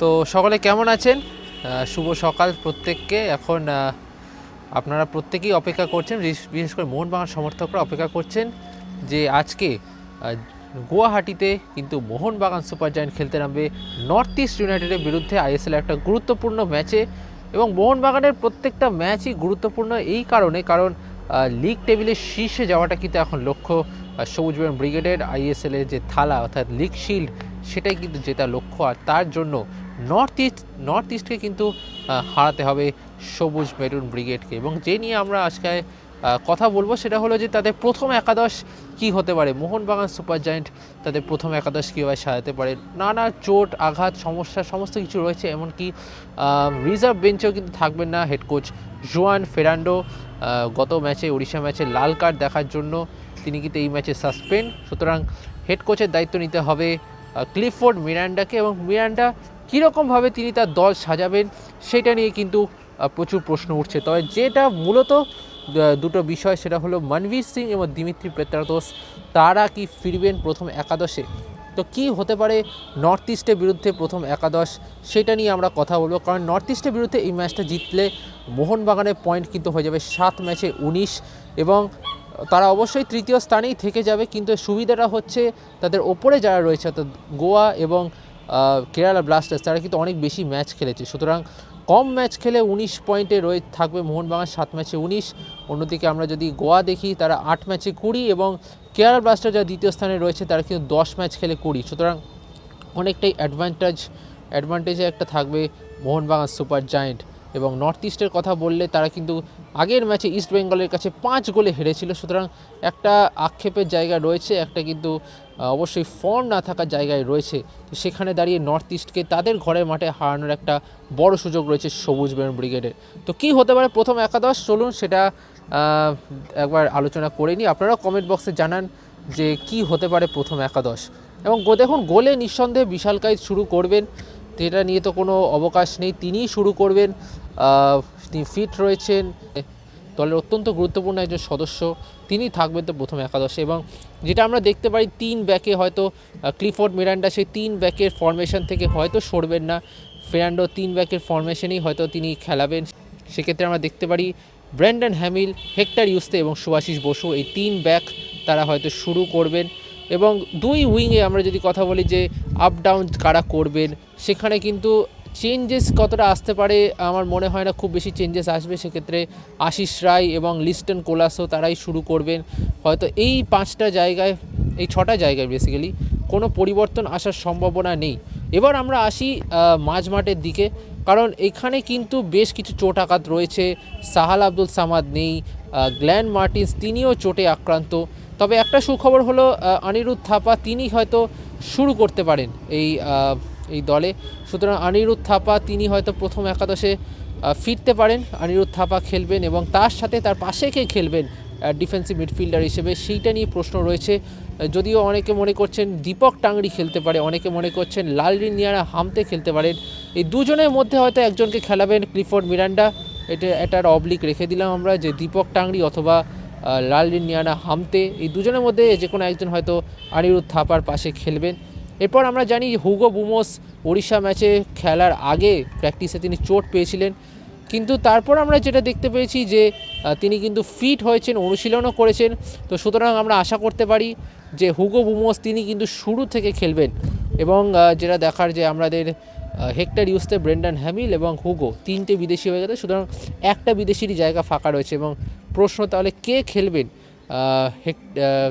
তো সকলে কেমন আছেন? শুভ সকাল প্রত্যেককে। এখন আপনারা প্রত্যেকেই অপেক্ষা করছেন বিশেষ- করে মোহনবাগান সমর্থকরা অপেক্ষা করছেন যে আজকে গুয়াহাটিতে কিন্তু মোহনবাগান সুপার জায়ান্ট খেলতে নামবে নর্থ ইস্ট ইউনাইটেডের বিরুদ্ধে আইএসএল একটা গুরুত্বপূর্ণ ম্যাচে। এবং মোহনবাগানের প্রত্যেকটা ম্যাচই গুরুত্বপূর্ণ এই কারণে, কারণ লিগ টেবিলের শীর্ষে যাওয়াটা কিন্তু এখন লক্ষ্য সবুজ বয়ন ব্রিগেডের আইএসএলের যে থালা, অর্থাৎ লিগ শিল্ড সেটাই কিন্তু যেটা লক্ষ্য। আর তার জন্য নর্থ ইস্ট নর্থ ইস্টকে কিন্তু হারাতে হবে সবুজ মেরুন ব্রিগেডকে। এবং যে নিয়ে আমরা আজকে কথা বলব, সেটা হলো যে তাদের প্রথম একাদশ কি হতে পারে? মোহনবাগান সুপার জায়েন্ট তাদের প্রথম একাদশ কীভাবে সাজাতে পারে? নানা চোট, আঘাত, সমস্যা, সমস্ত কিছু রয়েছে, এমনকি রিজার্ভ বেঞ্চেও কিন্তু থাকবেন না হেড কোচ জোয়ান ফেরান্ডো। গত ম্যাচে ওড়িশা ম্যাচে লাল কার্ড দেখার জন্য তিনি কিন্তু এই ম্যাচে সাসপেন্ড সুতরাং হেড কোচের দায়িত্ব নিতে হবে ক্লিফোর্ড মিরান্ডাকে এবং মিরান্ডা কীরকমভাবে তিনি তার দল সাজাবেন, সেটা নিয়ে কিন্তু প্রচুর প্রশ্ন উঠছে। তবে যেটা মূলত দুটো বিষয়, সেটা হলো মনবীর সিং এবং দিমিত্রি পেত্রাতোস তারা কি ফিরবেন প্রথম একাদশে? তো কি হতে পারে নর্থ ইস্টের বিরুদ্ধে প্রথম একাদশ? সেটা নিয়ে আমরা কথা বলব। কারণ নর্থ ইস্টের বিরুদ্ধে এই ম্যাচটা জিতলে মোহনবাগানের পয়েন্ট কিন্তু হয়ে যাবে সাত ম্যাচে উনিশ। এবং তারা অবশ্যই তৃতীয় স্থানেই থেকে যাবে, কিন্তু সুবিধাটা হচ্ছে তাদের ওপরে যারা রয়েছে, অর্থাৎ গোয়া এবং কেরালা ব্লাস্টার্স, তারা কিন্তু অনেক বেশি ম্যাচ খেলেছে। সুতরাং কম ম্যাচ খেলে উনিশ পয়েন্টে রয়ে থাকবে মোহনবাগান, সাত ম্যাচে উনিশ। অন্যদিকে আমরা যদি গোয়া দেখি, তারা আট ম্যাচে কুড়ি এবং কেয়ার ব্লাস্টার যা দ্বিতীয় স্থানে রয়েছে, তারা কিন্তু দশ ম্যাচ খেলে কুড়ি। সুতরাং অনেকটাই অ্যাডভান্টেজ অ্যাডভান্টেজে একটা থাকবে মোহনবাগান সুপার জায়েন্ট। এবং নর্থ ইস্টের কথা বললে তারা কিন্তু আগের ম্যাচে ইস্ট বেঙ্গলের কাছে পাঁচ গোলে হেরেছিল, সুতরাং একটা আক্ষেপের জায়গা রয়েছে, একটা কিন্তু অবশ্যই ফর্ম না থাকার জায়গায় রয়েছে। তো সেখানে দাঁড়িয়ে নর্থ ইস্টকে তাদের ঘরের মাঠে হারানোর একটা বড় সুযোগ রয়েছে সবুজ বেন ব্রিগেডের তো কি হতে পারে প্রথম একাদশ? চলুন সেটা একবার আলোচনা করে নিই। আপনারাও কমেন্ট বক্সে জানান যে কি হতে পারে প্রথম একাদশ। এবং দেখুন, গোলে নিঃসন্দেহে বিশাল কাজ শুরু করবেন। এটা নিয়ে তো কোনো অবকাশ নেই, তিনিই শুরু করবেন। তিনি ফিট রয়েছেন, দলের অত্যন্ত গুরুত্বপূর্ণ একজন সদস্য, তিনি থাকবেন তো প্রথম একাদশে এবং যেটা আমরা দেখতে পারি তিন ব্যাকে হয়তো ক্লিফোর্ড মিরান্ডা সেই তিন ব্যাকের ফরমেশন থেকে হয়তো সরবেন না। ফেরান্ডো তিন ব্যাকের ফরমেশনেই হয়তো তিনি খেলাবেন। সেক্ষেত্রে আমরা দেখতে পারি ব্র্যান্ডন হ্যামিল, হেক্টর ইউস্তে এবং সুভাশিস বসু এই তিন ব্যাক তারা হয়তো শুরু করবেন এবং দুই উইংয়ে আমরা যদি কথা বলি যে আপ ডাউন কারা করবেন, সেখানে কিন্তু চেঞ্জেস কতটা আসতে পারে, আমার মনে হয় না খুব বেশি চেঞ্জেস আসবে। সেক্ষেত্রে আশিস রায় এবং লিস্টন কোলাসো তারাই শুরু করবেন। হয়তো এই পাঁচটা জায়গায়, এই ছটা জায়গায় বেসিক্যালি কোনো পরিবর্তন আসার সম্ভাবনা নেই। এবার আমরা আসি মাঝমাঠের দিকে। কারণ এখানে কিন্তু বেশ কিছু চোট আঘাত রয়েছে। সাহাল আব্দুল সামাদ নেই গ্ল্যান মার্টিন্স তিনিও চোটে আক্রান্ত। তবে একটা সুখবর হলো অনিরুদ্ধ থাপা, তিনি হয়তো শুরু করতে পারেন এই এই দলে। সুতরাং অনিরুদ্ধ থাপা তিনি হয়তো প্রথম একাদশে ফিরতে পারেন। অনিরুদ্ধ থাপা খেলবেন এবং তার সাথে তার পাশে কে খেলবেন ডিফেন্সিভ মিডফিল্ডার হিসেবে সেইটা নিয়ে প্রশ্ন রয়েছে। যদিও অনেকে মনে করছেন দীপক টাংরি খেলতে পারে অনেকে মনে করছেন লালরিন নিয়ারা হামতে খেলতে পারেন। এই দুজনের মধ্যে হয়তো একজনকে খেলাবেন ক্লিফোর্ড মিরান্ডা। এটা এটার অবলিক রেখে দিলাম আমরা যে দীপক টাংরি অথবা আহ, লালরিন নিয়ানা হামতে এই দুজনের মধ্যে যে কোনো একজন হয়তো অনিরুদ্ধ থাপার পাশে খেলবেন। এরপর আমরা জানি হুগো বুমোস ওড়িশা ম্যাচে খেলার আগে প্র্যাকটিসে তিনি চোট পেয়েছিলেন। কিন্তু তারপর আমরা যেটা দেখতে পেয়েছি যে তিনি কিন্তু ফিট হয়েছেন, অনুশীলনও করেছেন। তো সুতরাং আমরা আশা করতে পারি যে হুগো বুমোস তিনি কিন্তু শুরু থেকে খেলবেন। এবং যেটা দেখার যে আমাদের হেক্টর ইউসতে ব্রেন্ডান হ্যামিল এবং হুগো তিনটে বিদেশি হয়ে গেছে। সুতরাং একটা বিদেশিরই জায়গা ফাঁকা রয়েছে। এবং প্রশ্ন তাহলে কে খেলবেন?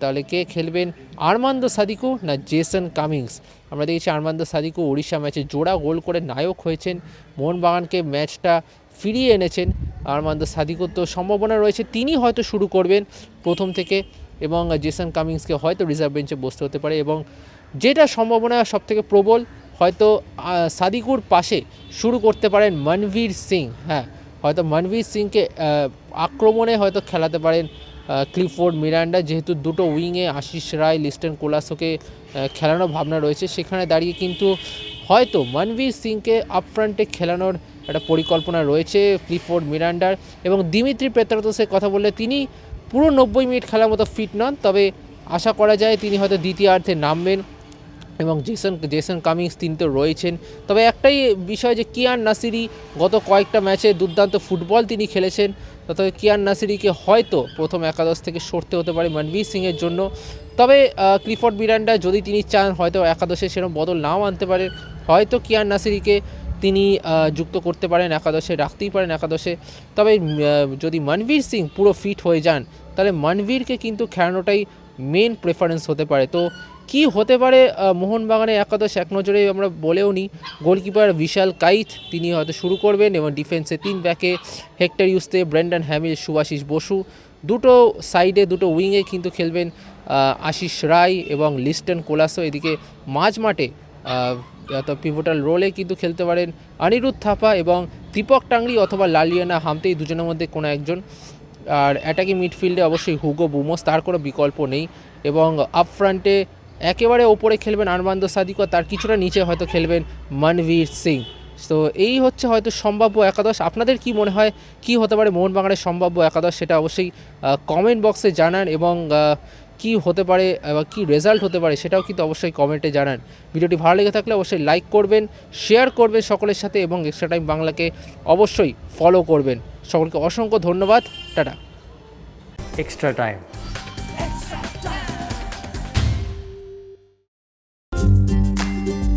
তাহলে কে খেলবেন? আরমান্দ সাদিকু না জেসন কামিংস? আমরা দেখেছি আরমান্দ সাদিকু ওড়িশা ম্যাচে জোড়া গোল করে নায়ক হয়েছেন। মোহনবাগানকে ম্যাচটা ফিরিয়ে এনেছেন আরমান্দ সাদিকুর। তো সম্ভাবনা রয়েছে তিনি হয়তো শুরু করবেন প্রথম থেকে এবং জেসন কামিংসকে হয়তো রিজার্ভ বেঞ্চে বসতে হতে পারে এবং যেটা সম্ভাবনা সবথেকে প্রবল, হয়তো সাদিকুর পাশে শুরু করতে পারেন মনভীর সিং। হ্যাঁ হয়তো মনভীর সিংকে আক্রমণে হয়তো খেলাতে পারেন ক্লিফোর্ড মিরান্ডা, যেহেতু দুটো উইংয়ে আশিস রায়, লিস্টেন কোলাসোকে খেলানোর ভাবনা রয়েছে, সেখানে দাঁড়িয়ে কিন্তু হয়তো মনভীর সিংকে আপফ্রন্টে খেলানোর একটা পরিকল্পনা রয়েছে ক্লিফোর্ড মিরান্ডার। এবং দিমিত্রি পেত্রাতোসের কথা বললে, তিনি পুরো নব্বই মিনিট খেলার মতো ফিট নন, তবে আশা করা যায় তিনি হয়তো দ্বিতীয়ার্ধে নামবেন। এবং জেসন জেসন কামিংস তিনি তো রয়েছেন। তবে একটাই বিষয় যে কিয়ান নাসিরি গত কয়েকটা ম্যাচে দুর্দান্ত ফুটবল তিনি খেলেছেন। তবে কিয়ান নাসিরিকে হয়তো প্রথম একাদশ থেকে সরতে হতে পারে মনবীর সিংয়ের জন্য। তবে ক্লিফোর্ড মিরান্ডা যদি তিনি চান হয়তো একাদশে সেরকম বদল নাও আনতে পারেন হয়তো কিয়ান নাসিরিকে তিনি যুক্ত করতে পারেন একাদশে, রাখতেই পারেন একাদশে। তবে যদি মনবীর সিং পুরো ফিট হয়ে যান, তাহলে মনবীরকে কিন্তু খেলানোটাই মেন প্রেফারেন্স হতে পারে। তো কি হতে পারে আহ, মোহনবাগানের একাদশ এক নজরে আমরা বলেও নিই গোলকিপার বিশাল কাইথ তিনি হয়তো শুরু করবেন এবং ডিফেন্সে তিন ব্যাকে Hector Yuste Brendan Hamill Subhasish Bose. দুটো সাইডে দুটো উইংয়ে কিন্তু খেলবেন আশিস রায় এবং লিস্টন কোলাসো। এদিকে মাঝ মাঠে পিভোটাল রোলে কিন্তু খেলতে পারেন অনিরুদ্ধ থাপা এবং দীপক টাংরি অথবা লালিয়ানা হামতে এই দুজনের মধ্যে কোনো একজন। আর অ্যাটাকিং মিডফিল্ডে অবশ্যই হুগো বুমোস তার কোনো বিকল্প নেই। এবং আপ ফ্রন্টে একেবারে ওপরে খেলবেন আরমান্দ সাদিকো তার কিছুটা নিচে হয়তো খেলবেন মনবীর সিং। তো এই হচ্ছে হয়তো সম্ভাব্য একাদশ। আপনাদের কি মনে হয়, কি হতে পারে মোহনবাগানের সম্ভাব্য একাদশ, সেটা অবশ্যই কমেন্ট বক্সে জানান এবং কি হতে পারে বা কী রেজাল্ট হতে পারে সেটাও কিন্তু অবশ্যই কমেন্টে জানান। ভিডিওটি ভালো লেগে থাকলে অবশ্যই লাইক করবেন শেয়ার করবেন সকলের সাথে এবং এক্সট্রা টাইম বাংলাকে অবশ্যই ফলো করবেন। সকলকে অসংখ্য ধন্যবাদ, tata. Extra time.